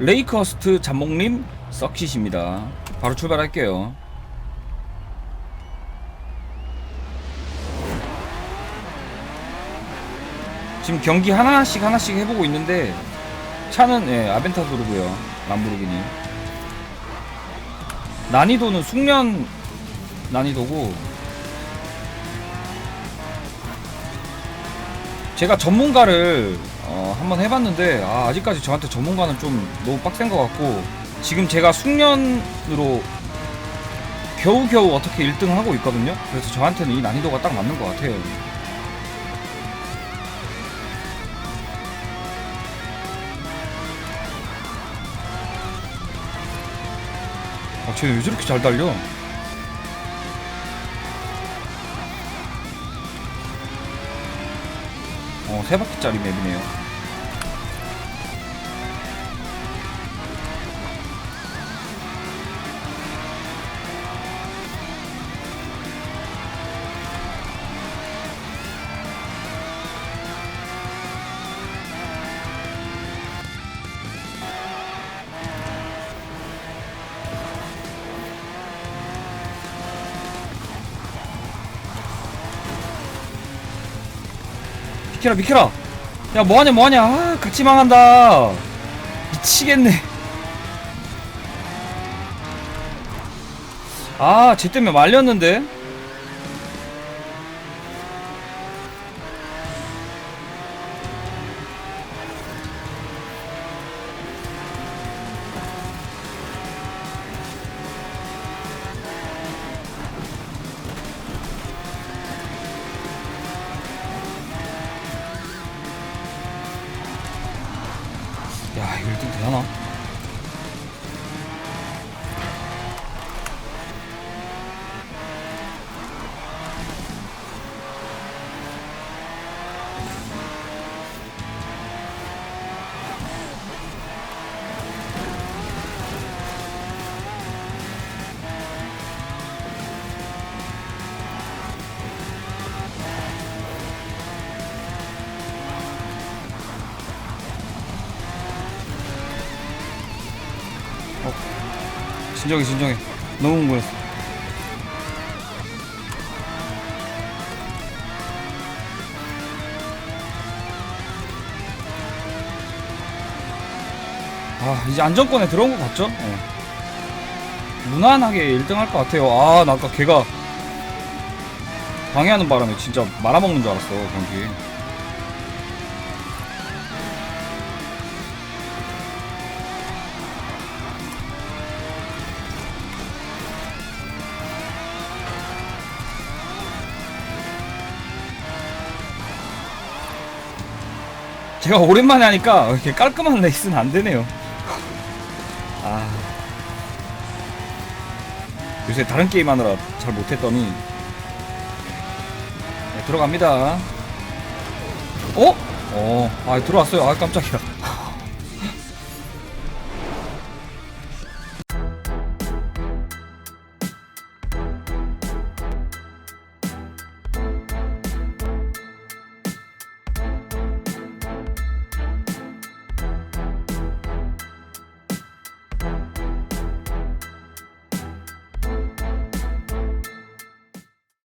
레이커스트 잠목림 서킷입니다. 바로 출발할게요. 지금 경기 하나씩 하나씩 해보고 있는데 차는 예, 아벤타도르고요 람보르기니 난이도는 숙련 난이도고 제가 전문가를 어, 한번 해봤는데 아, 아직까지 저한테 전문가는 좀 너무 빡센 것 같고 지금 제가 숙련으로 겨우겨우 어떻게 1등 하고 있거든요 그래서 저한테는 이 난이도가 딱 맞는 것 같아요 아, 쟤왜 저렇게 잘 달려? 어, 세 바퀴짜리 맵이네요. 비켜라, 비켜라! 야, 뭐하냐, 뭐하냐! 아, 같이 망한다! 미치겠네. 아, 쟤 때문에 말렸는데? 야, 이거 1등 되나? 진정해, 진정해. 너무 흥분했어. 아, 이제 안정권에 들어온 것 같죠? 예. 무난하게 1등 할 것 같아요. 아, 나 아까 걔가 방해하는 바람에 진짜 말아먹는 줄 알았어, 경기. 제가 오랜만에 하니까 이렇게 깔끔한 레이스는 안 되네요. 아. 요새 다른 게임 하느라 잘 못했더니. 네, 들어갑니다. 어? 어, 아, 들어왔어요. 아, 깜짝이야.